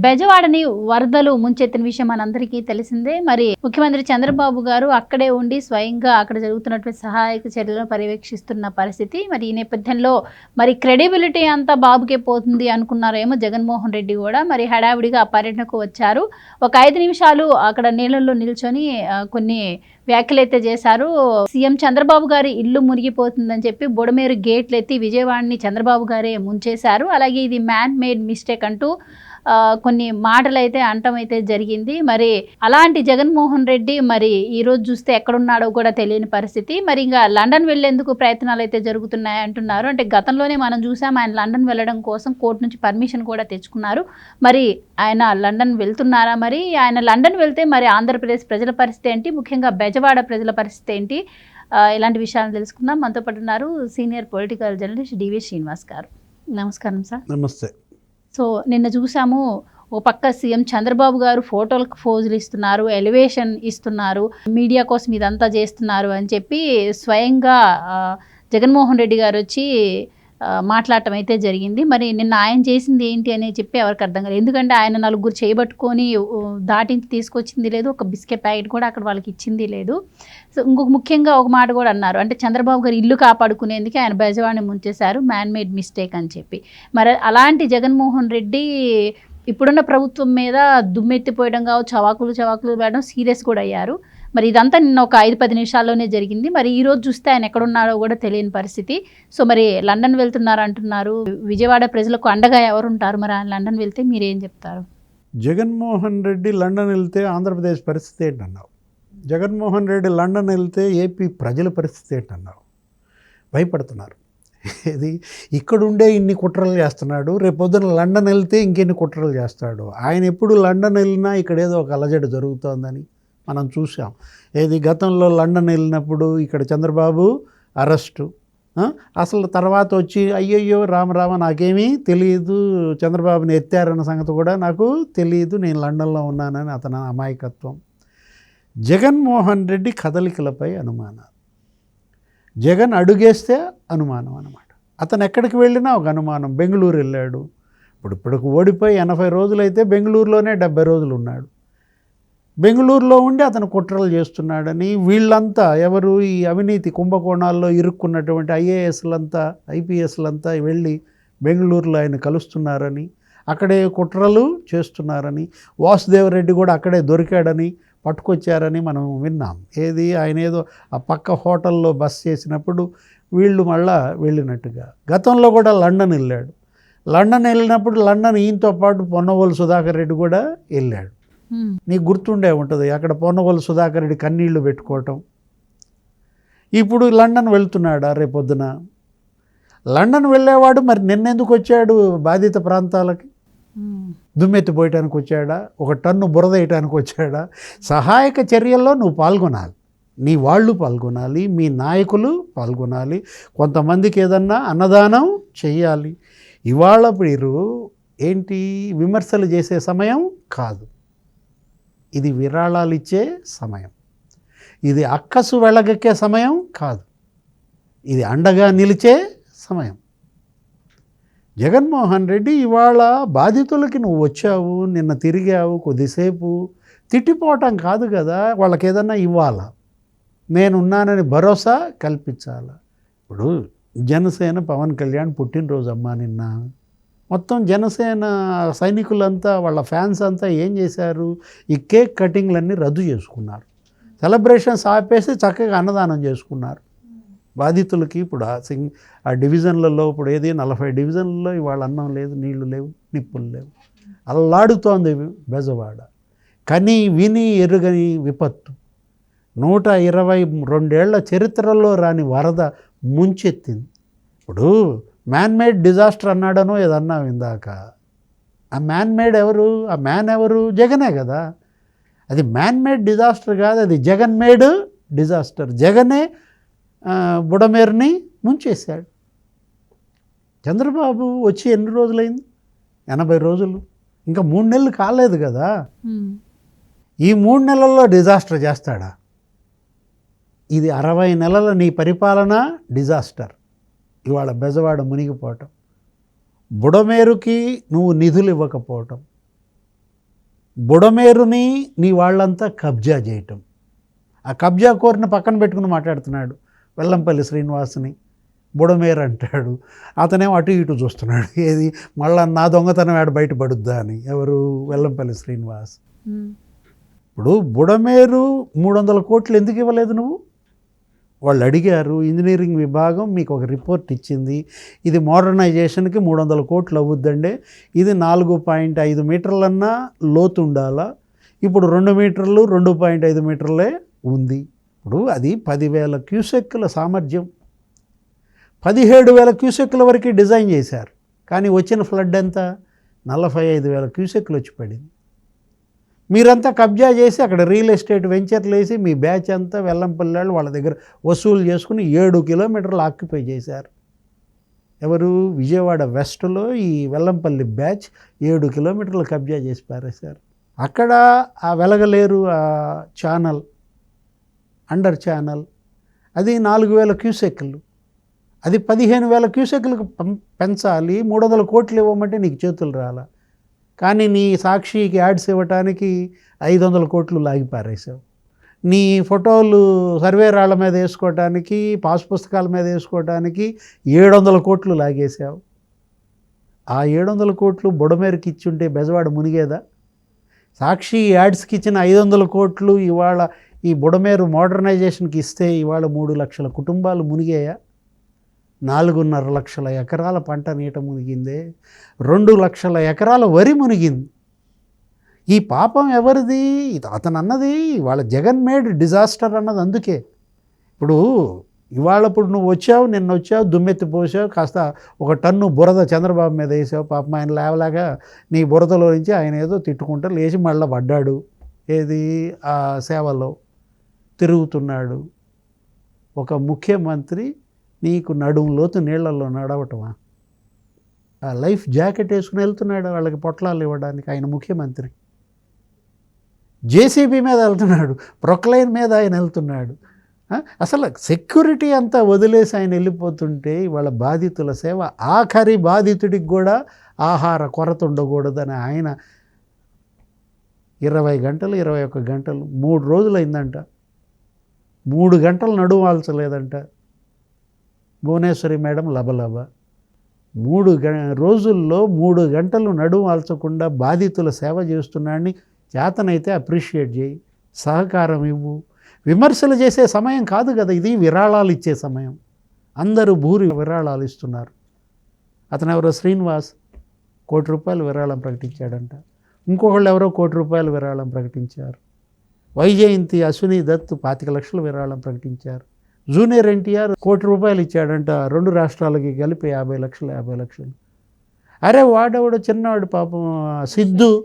బెజవాడని వరదలు ముంచెత్తిన విషయం మనందరికీ తెలిసిందే. మరి ముఖ్యమంత్రి చంద్రబాబు గారు అక్కడే ఉండి స్వయంగా అక్కడ జరుగుతున్నటువంటి సహాయక చర్యలను పర్యవేక్షిస్తున్న పరిస్థితి. మరి ఈ నేపథ్యంలో మరి క్రెడిబిలిటీ అంతా బాబుకే పోతుంది అనుకున్నారేమో జగన్మోహన్ రెడ్డి కూడా. మరి హడావిడిగా ఆ పర్యటనకు వచ్చారు. ఒక ఐదు నిమిషాలు అక్కడ నీళ్ళల్లో నిల్చొని కొన్ని వ్యాఖ్యలైతే చేశారు. సీఎం చంద్రబాబు గారి ఇల్లు మునిగిపోతుందని చెప్పి బుడమేరు గేట్లు ఎత్తి విజయవాడని చంద్రబాబు గారే ముంచేశారు. అలాగే ఇది మ్యాన్ మేడ్ మిస్టేక్ అంటూ కొన్ని మాటలు అయితే అంటం అయితే జరిగింది. మరి అలాంటి జగన్మోహన్ రెడ్డి మరి ఈరోజు చూస్తే ఎక్కడున్నాడో కూడా తెలియని పరిస్థితి. మరి ఇంకా లండన్ వెళ్ళేందుకు ప్రయత్నాలు అయితే జరుగుతున్నాయి అంటున్నారు. అంటే గతంలోనే మనం చూసాం ఆయన లండన్ వెళ్ళడం కోసం కోర్టు నుంచి పర్మిషన్ కూడా తెచ్చుకున్నారు. మరి ఆయన లండన్ వెళ్తున్నారా మరి? ఆయన లండన్ వెళ్తే మరి ఆంధ్రప్రదేశ్ ప్రజల పరిస్థితి ఏంటి? ముఖ్యంగా బెజవాడ ప్రజల పరిస్థితి ఏంటి? ఇలాంటి విషయాలు తెలుసుకుందాం. మనతో పాటు ఉన్నారు senior political journalist DV Srinivas garu. నమస్కారం సార్. నమస్తే. సో నిన్న చూసాము ఓ పక్క సీఎం చంద్రబాబు గారు ఫోటోలకు ఫోజులు ఇస్తున్నారు ఎలివేషన్ ఇస్తున్నారు మీడియా కోసం ఇదంతా చేస్తున్నారు అని చెప్పి స్వయంగా జగన్మోహన్ రెడ్డి గారు వచ్చి మాట్లాడటం అయితే జరిగింది. మరి నిన్న ఆయన చేసింది ఏంటి అని చెప్పి ఎవరికి అర్థం కాలేదు. ఎందుకంటే ఆయన నలుగురు చేయబట్టుకొని దాటించి తీసుకొచ్చింది లేదు. ఒక బిస్కెట్ ప్యాకెట్ కూడా అక్కడ వాళ్ళకి ఇచ్చింది లేదు. సో ఇంకొక ముఖ్యంగా ఒక మాట కూడా అన్నారు. అంటే చంద్రబాబు గారు ఇల్లు కాపాడుకునేందుకు ఆయన బెజవాడిని ముంచేశారు. మ్యాన్ మేడ్ మిస్టేక్ అని చెప్పి. మరి అలాంటి జగన్మోహన్ రెడ్డి ఇప్పుడున్న ప్రభుత్వం మీద దుమ్మెత్తిపోయడం కావచ్చు చవాకులు చవాకులు వేయడం సీరియస్ కూడా అయ్యారు. మరి ఇదంతా నిన్న ఒక ఐదు పది నిమిషాల్లోనే జరిగింది. మరి ఈ రోజు చూస్తే ఆయన ఎక్కడున్నాడో కూడా తెలియని పరిస్థితి. సో మరి లండన్ వెళ్తున్నారు అంటున్నారు. విజయవాడ ప్రజలకు అండగా ఎవరు ఉంటారు మరి ఆయన లండన్ వెళ్తే మీరేం చెప్తారు? జగన్మోహన్ రెడ్డి లండన్ వెళ్తే ఆంధ్రప్రదేశ్ పరిస్థితి ఏంటన్నావు? జగన్మోహన్ రెడ్డి లండన్ వెళ్తే ఏపీ ప్రజల పరిస్థితి ఏంటన్నావు? భయపడుతున్నారు. ఇది ఇక్కడుండే ఇన్ని కుట్రలు చేస్తున్నాడు. రేపు పొద్దున లండన్ వెళ్తే ఇంకెన్ని కుట్రలు చేస్తాడు? ఆయన ఎప్పుడు లండన్ వెళ్ళినా ఇక్కడ ఏదో ఒక అలజడి జరుగుతోందని మనం చూసాం ఏది గతంలో లండన్ వెళ్ళినప్పుడు ఇక్కడ చంద్రబాబు అరెస్టు. అసలు తర్వాత వచ్చి అయ్యయ్యో రామరామ నాకేమీ తెలియదు చంద్రబాబుని ఎత్తారన్న సంగతి కూడా నాకు తెలియదు నేను లండన్లో ఉన్నానని అతని అమాయకత్వం. జగన్మోహన్ రెడ్డి కదలికలపై అనుమానాలు. జగన్ అడుగేస్తే అనుమానం అన్నమాట. అతను ఎక్కడికి వెళ్ళినా ఒక అనుమానం. బెంగళూరు వెళ్ళాడు. ఇప్పుడు ఇప్పటికి ఓడిపోయి ఎనభై రోజులైతే బెంగళూరులోనే డెబ్బై రోజులు ఉన్నాడు. బెంగళూరులో ఉండి అతను కుట్రలు చేస్తున్నాడని వీళ్ళంతా ఎవరు ఈ అవినీతి కుంభకోణాల్లో ఇరుక్కున్నటువంటి ఐఏఎస్లంతా ఐపీఎస్లంతా వెళ్ళి బెంగళూరులో ఆయన కలుస్తున్నారని అక్కడే కుట్రలు చేస్తున్నారని వాసుదేవరెడ్డి కూడా అక్కడే దొరికాడని పట్టుకొచ్చారని మనం విన్నాం. ఏది ఆయన ఏదో ఆ పక్క హోటల్లో బస్ చేసినప్పుడు వీళ్ళు మళ్ళా వెళ్ళినట్టుగా. గతంలో కూడా లండన్ వెళ్ళాడు. లండన్ వెళ్ళినప్పుడు లండన్ ఈయనతో పాటు పొన్నవోలు సుధాకర్ రెడ్డి కూడా వెళ్ళాడు. నీకు గుర్తుండే ఉంటుంది. అక్కడ పొన్నగోలు సుధాకర్ రెడ్డి కన్నీళ్ళు పెట్టుకోవటం. ఇప్పుడు లండన్ వెళ్తున్నాడా రేపొద్దున? లండన్ వెళ్ళేవాడు మరి నిన్నెందుకు వచ్చాడు బాధిత ప్రాంతాలకి? హ్మ్. దుమ్మెత్తిపోయటానికి వచ్చాడా? ఒక టన్ను బురద వేయటానికి వచ్చాడా? సహాయక చర్యల్లో నువ్వు పాల్గొనాలి. నీ వాళ్ళు పాల్గొనాలి మీ నాయకులు పాల్గొనాలి కొంతమందికి ఏదన్నా అన్నదానం చెయ్యాలి ఇవాళ మీరు ఏంటి? విమర్శలు చేసే సమయం కాదు. ఇది విరాళాలు ఇచ్చే సమయం. ఇది అక్కసు వెళ్ళగక్కే సమయం కాదు. ఇది అండగా నిలిచే సమయం. జగన్మోహన్ రెడ్డి ఇవాళ బాధితులకి నువ్వు వచ్చావు నిన్న తిరిగావు కొద్దిసేపు తిట్టిపోవటం కాదు కదా వాళ్ళకి ఏదన్నా ఇవ్వాలా? నేనున్నానని భరోసా కల్పించాలా? ఇప్పుడు జనసేన పవన్ కళ్యాణ్ పుట్టినరోజు అమ్మా నిన్న. మొత్తం జనసేన సైనికులంతా వాళ్ళ ఫ్యాన్స్ అంతా ఏం చేశారు? ఈ కేక్ కటింగ్లన్నీ రద్దు చేసుకున్నారు. సెలబ్రేషన్స్ ఆపేసి చక్కగా అన్నదానం చేసుకున్నారు. బాధితులకి ఇప్పుడు ఆ సింగ్ ఆ డివిజన్లలో ఇప్పుడు ఏది నలభై డివిజన్లలో ఇవాళ అన్నం లేదు నీళ్ళు లేవు నిప్పులు లేవు. అల్లాడుతోంది బెజవాడ. కని విని ఎరుగని విపత్తు. నూట ఇరవై రెండేళ్ళ చరిత్రలో రాని వరద ముంచెత్తింది. ఇప్పుడు మ్యాన్ మేడ్ డిజాస్టర్ అన్నాడనో ఏదన్నా ఇందాక. ఆ మ్యాన్ మేడ్ ఎవరు? ఆ మ్యాన్ ఎవరు? జగనే కదా. అది మ్యాన్ మేడ్ డిజాస్టర్ కాదు అది జగన్ మేడ్ డిజాస్టర్ జగనే బుడమేరుని ముంచేశాడు. చంద్రబాబు వచ్చి ఎన్ని రోజులైంది? ఎనభై రోజులు. ఇంకా మూడు నెలలు కాలేదు కదా. ఈ మూడు నెలల్లో డిజాస్టర్ చేస్తాడా? ఇది అరవై నెలల నీ పరిపాలన డిజాస్టర్ ఇవాళ బెజవాడ మునిగిపోవటం. బుడమేరుకి నువ్వు నిధులు ఇవ్వకపోవటం. బుడమేరుని నీ వాళ్ళంతా కబ్జా చేయటం. ఆ కబ్జా కోరిన పక్కన పెట్టుకుని మాట్లాడుతున్నాడు వెల్లంపల్లి శ్రీనివాసుని. బుడమేరు అంటాడు అతనేమో అటు ఇటు చూస్తున్నాడు. ఏది? మళ్ళా నా దొంగతనం ఆడ బయటపడుద్దా అని. ఎవరు? వెల్లంపల్లి శ్రీనివాస్. ఇప్పుడు బుడమేరు మూడు వందల కోట్లు ఎందుకు ఇవ్వలేదు నువ్వు? వాళ్ళు అడిగారు ఇంజనీరింగ్ విభాగం మీకు ఒక రిపోర్ట్ ఇచ్చింది. ఇది మోడర్నైజేషన్కి మూడు వందల కోట్లు అవుద్దండి. ఇది నాలుగు పాయింట్ ఐదు మీటర్లన్నా లోతు ఉండాలా? ఇప్పుడు రెండు మీటర్లు రెండు పాయింట్ ఐదు మీటర్లే ఉంది. ఇప్పుడు అది పదివేల క్యూసెక్కుల సామర్థ్యం. పదిహేడు వేల క్యూసెక్కుల వరకు డిజైన్ చేశారు. కానీ వచ్చిన ఫ్లడ్ ఎంత? నలభై ఐదు వేల క్యూసెక్లు వచ్చి పడింది. మీరంతా కబ్జా చేసి అక్కడ రియల్ ఎస్టేట్ వెంచర్లు వేసి మీ బ్యాచ్ అంతా వెల్లంపల్లి వాళ్ళు వాళ్ళ దగ్గర వసూలు చేసుకుని ఏడు కిలోమీటర్లు ఆక్యుపై చేశారు. ఎవరు? విజయవాడ వెస్ట్లో ఈ వెల్లంపల్లి బ్యాచ్ ఏడు కిలోమీటర్లు కబ్జా చేసి పారేశారు. అక్కడ ఆ వెలగలేరు ఆ ఛానల్ అండర్ ఛానల్ అది నాలుగు వేల క్యూసెక్లు. అది పదిహేను వేల క్యూసెక్లకు పం- పెంచాలి మూడు వందల కోట్లు ఇవ్వమంటే నీకు చేతులు రాలా. కానీ నీ సాక్షికి యాడ్స్ ఇవ్వటానికి ఐదు వందల కోట్లు లాగి పారేసావు నీ ఫోటోలు సర్వే రాళ్ళ మీద వేసుకోవటానికి పాస్ పుస్తకాల మీద వేసుకోవటానికి ఏడు వందల కోట్లు లాగేశావు. ఆ ఏడు వందల కోట్లు బుడమేరకి ఇచ్చుంటే బెజవాడ మునిగేదా? సాక్షి యాడ్స్కి ఇచ్చిన ఐదు వందల కోట్లు ఇవాళ ఈ బుడమేరు మోడర్నైజేషన్కి ఇస్తే ఇవాళ మూడు లక్షల కుటుంబాలు మునిగాయా? నాలుగున్నర లక్షల ఎకరాల పంట నీట మునిగిందే రెండు లక్షల ఎకరాల వరి మునిగింది. ఈ పాపం ఎవరిది? ఇది అతను అన్నది వాళ్ళ జగన్ మేడ్ డిజాస్టర్ అన్నది అందుకే. ఇప్పుడు ఇవాళ ఇప్పుడు నువ్వు వచ్చావు నిన్న వచ్చావు దుమ్మెత్తి పోసావు కాస్త ఒక టన్ను బురద చంద్రబాబు మీద వేసావు. పాపం ఆయన లేవలాగా నీ బురదలో నుంచి ఆయన ఏదో తిట్టుకుంటూ లేచి మళ్ళీ పడ్డాడు. ఏది? ఆ సేవలో తిరుగుతున్నాడు. ఒక ముఖ్యమంత్రి నీకు నడుము లోతు నీళ్ళలో నడవటమా? ఆ లైఫ్ జాకెట్ వేసుకుని వెళ్తున్నాడు వాళ్ళకి పొట్లాలు ఇవ్వడానికి ఆయన ముఖ్యమంత్రి. జేసీబీ మీద వెళ్తున్నాడు ప్రొక్లైన్ మీద ఆయన వెళ్తున్నాడు. అసలు సెక్యూరిటీ అంతా వదిలేసి ఆయన వెళ్ళిపోతుంటే వాళ్ళ బాధితుల సేవ ఆఖరి బాధితుడికి కూడా ఆహార కొరత ఉండకూడదని ఆయన ఇరవై గంటలు ఇరవై ఒక్క గంటలు మూడు రోజులు అయిందంట మూడు గంటలు నడువాల్చలేదంట భువనేశ్వరి మేడం లబలబ. మూడు గ రోజుల్లో మూడు గంటలు నడుము ఆల్చకుండా బాధితుల సేవ చేస్తున్నాడని చేతనైతే అప్రిషియేట్ చేయి సహకారం ఇవ్వు. విమర్శలు చేసే సమయం కాదు కదా ఇది విరాళాలు ఇచ్చే సమయం. అందరూ భూరి విరాళాలు ఇస్తున్నారు. అతను ఎవరో శ్రీనివాస్ కోటి రూపాయలు విరాళం ప్రకటించాడంట. ఇంకొకళ్ళు ఎవరో కోటి రూపాయలు విరాళం ప్రకటించారు. వైజయంతి అశ్విని దత్ పాతిక లక్షలు విరాళం ప్రకటించారు. జూనియర్ ఎన్టీఆర్ కోటి రూపాయలు ఇచ్చాడంట. రెండు రాష్ట్రాలకి కలిపి యాభై లక్షలు యాభై లక్షలు. అరే వాడెవడో చిన్నవాడు పాపం సిద్ధు.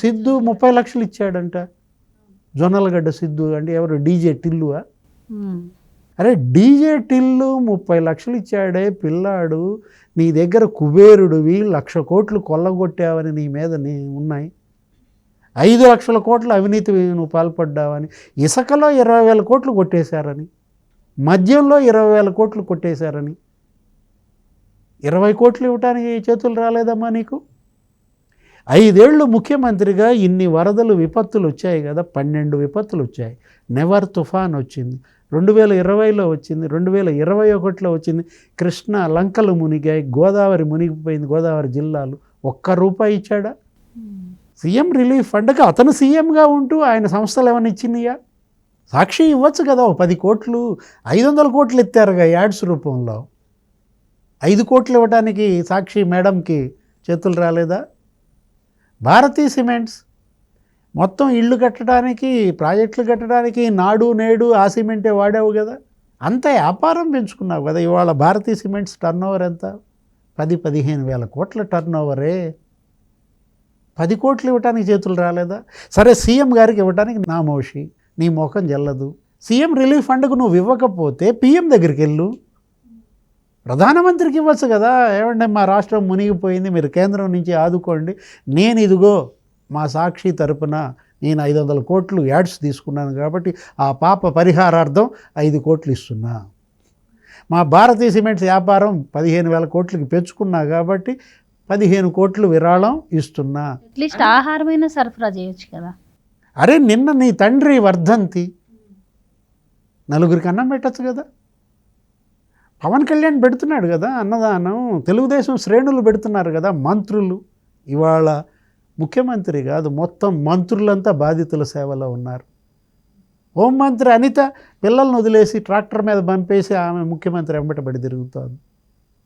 సిద్ధు ముప్పై లక్షలు ఇచ్చాడంట. జొన్నలగడ్డ సిద్ధు అంటే ఎవరు? డీజే టిల్లువా. అరే డీజే టిల్లు ముప్పై లక్షలు ఇచ్చాడే పిల్లాడు. నీ దగ్గర కుబేరుడివి లక్ష కోట్లు కొల్లగొట్టావని నీ మీద నీ ఉన్నాయి. ఐదు లక్షల కోట్ల అవినీతి నువ్వు పాల్పడ్డావని ఇసుకలో ఇరవై వేల కోట్లు కొట్టేశారని. మద్యంలో ఇరవై వేల కోట్లు కొట్టేశారని. ఇరవై కోట్లు ఇవ్వటానికి చేతులు రాలేదమ్మా నీకు? ఐదేళ్ళు ముఖ్యమంత్రిగా ఇన్ని వరదలు విపత్తులు వచ్చాయి కదా పన్నెండు విపత్తులు వచ్చాయి. నెవర్ తుఫాన్ వచ్చింది. రెండు వేల ఇరవైలో వచ్చింది రెండు వేల ఇరవై ఒకటిలో వచ్చింది. కృష్ణ లంకలు మునిగాయి గోదావరి మునిగిపోయింది గోదావరి జిల్లాలు. ఒక్క రూపాయి ఇచ్చాడా? సీఎం రిలీఫ్ ఫండ్కి అతను సీఎంగా ఉంటూ ఆయన సంస్థలు ఏమైనా ఇచ్చినాయా సాక్షి ఇవ్వచ్చు కదా ఓ పది కోట్లు. ఐదు వందల కోట్లు ఎత్తారుగా యాడ్స్ రూపంలో. ఐదు కోట్లు ఇవ్వడానికి సాక్షి మేడంకి చేతులు రాలేదా? భారతీ సిమెంట్స్. మొత్తం ఇళ్ళు కట్టడానికి ప్రాజెక్టులు కట్టడానికి నాడు నేడు ఆ సిమెంటే వాడావు కదా. అంత వ్యాపారం పెంచుకున్నావు కదా ఇవాళ భారతీ సిమెంట్స్ టర్న్ ఓవర్ ఎంత? పది పదిహేను వేల కోట్ల టర్న్ ఓవరే పది కోట్లు ఇవ్వటానికి చేతులు రాలేదా? సరే సీఎం గారికి ఇవ్వటానికి నా మోషి. నీ ముఖం జల్లదు. సీఎం రిలీఫ్ ఫండ్కు నువ్వు ఇవ్వకపోతే పిఎం దగ్గరికి వెళ్ళు. ప్రధానమంత్రికి ఇవ్వచ్చు కదా. ఏమంటే మా రాష్ట్రం మునిగిపోయింది మీరు కేంద్రం నుంచి ఆదుకోండి. నేను ఇదిగో మా సాక్షి తరపున నేను ఐదు వందల కోట్లు యాడ్స్ తీసుకున్నాను కాబట్టి ఆ పాప పరిహారార్థం ఐదు కోట్లు ఇస్తున్నా. మా భారతీయ సిమెంట్స్ వ్యాపారం పదిహేను వేల కోట్లకి పెంచుకున్నా కాబట్టి పదిహేను కోట్లు విరాళం ఇస్తున్నా. అట్లీస్ట్ ఆహారమైన సరఫరా చేయొచ్చు కదా. అరే నిన్న నీ తండ్రి వర్ధంతి నలుగురికి అన్నం పెట్టచ్చు కదా. పవన్ కళ్యాణ్ పెడుతున్నాడు కదా అన్నదానం తెలుగుదేశం శ్రేణులు పెడుతున్నారు కదా మంత్రులు. ఇవాళ ముఖ్యమంత్రి కాదు మొత్తం మంత్రులంతా బాధితుల సేవలో ఉన్నారు. హోంమంత్రి అనిత పిల్లల్ని వదిలేసి ట్రాక్టర్ మీద పంపేసి ఆమె ముఖ్యమంత్రి వెంబటబడి తిరుగుతోంది.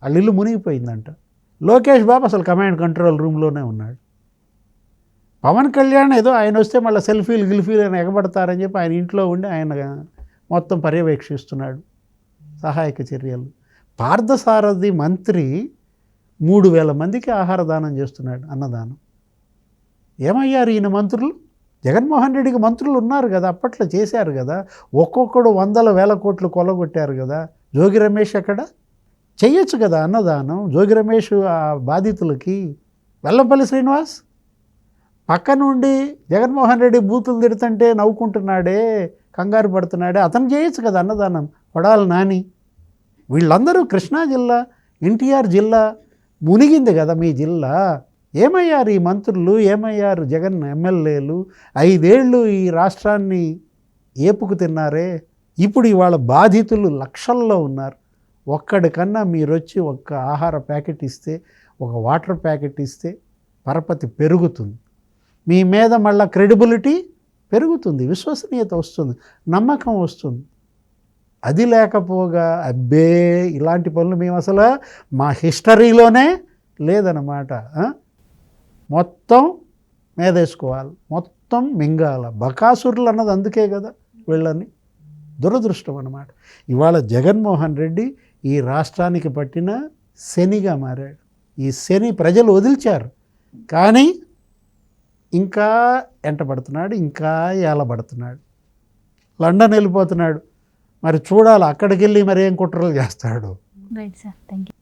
వాళ్ళ ఇల్లు మునిగిపోయిందంట. లోకేష్ బాబు అసలు కమాండ్ కంట్రోల్ రూమ్లోనే ఉన్నాడు. పవన్ కళ్యాణ్ ఏదో ఆయన వస్తే మళ్ళీ సెల్ఫీలు గిల్ఫీలు అని ఎగబడతారని చెప్పి ఆయన ఇంట్లో ఉండి ఆయన మొత్తం పర్యవేక్షిస్తున్నాడు సహాయక చర్యలు. పార్థసారథి మంత్రి మూడు వేల మందికి ఆహార దానం చేస్తున్నాడు అన్నదానం. ఏమయ్యారు ఈయన మంత్రులు? జగన్మోహన్ రెడ్డికి మంత్రులు ఉన్నారు కదా అప్పట్లో చేశారు కదా ఒక్కొక్కడు వందల వేల కోట్లు కొలగొట్టారు కదా జోగి రమేష్ ఎక్కడ? చెయ్యొచ్చు కదా అన్నదానం జోగి రమేష్ ఆ బాధితులకి. వెల్లంపల్లి శ్రీనివాస్? పక్క నుండి జగన్మోహన్ రెడ్డి బూతులు తిడుతుంటే నవ్వుకుంటున్నాడే కంగారు పడుతున్నాడే అతను చేయొచ్చు కదా అన్నదానం కొడాలి నాని. వీళ్ళందరూ కృష్ణా జిల్లా ఎన్టీఆర్ జిల్లా మునిగింది కదా మీ జిల్లా. ఏమయ్యారు ఈ మంత్రులు ఏమయ్యారు జగన్ ఎమ్మెల్యేలు? ఐదేళ్ళు ఈ రాష్ట్రాన్ని ఏపుకు తిన్నారే? ఇప్పుడు ఇవాళ బాధితులు లక్షల్లో ఉన్నారు. ఒక్కడికన్నా మీరు వచ్చి ఒక్క ఆహార ప్యాకెట్ ఇస్తే ఒక వాటర్ ప్యాకెట్ ఇస్తే పరపతి పెరుగుతుంది. మీ మీద మళ్ళా క్రెడిబిలిటీ పెరుగుతుంది విశ్వసనీయత వస్తుంది నమ్మకం వస్తుంది. అది లేకపోగా అబ్బే ఇలాంటి పనులు మేము అసలు మా హిస్టరీలోనే లేదనమాట మొత్తం మేదేసుకోవాలి మొత్తం మింగాల బకాసురులు అన్నది అందుకే కదా వీళ్ళని. దురదృష్టం అన్నమాట. ఇవాళ జగన్మోహన్ రెడ్డి ఈ రాష్ట్రానికి పట్టిన శనిగా మారాడు. ఈ శని ప్రజలు వదిల్చారు. కానీ ఇంకా ఎంటబడుతున్నాడు ఇంకా ఏలబడుతున్నాడు లండన్ వెళ్ళిపోతున్నాడు. మరి చూడాలి అక్కడికి వెళ్ళి మరి ఏం కుట్రలు చేస్తాడు. Right sir thank you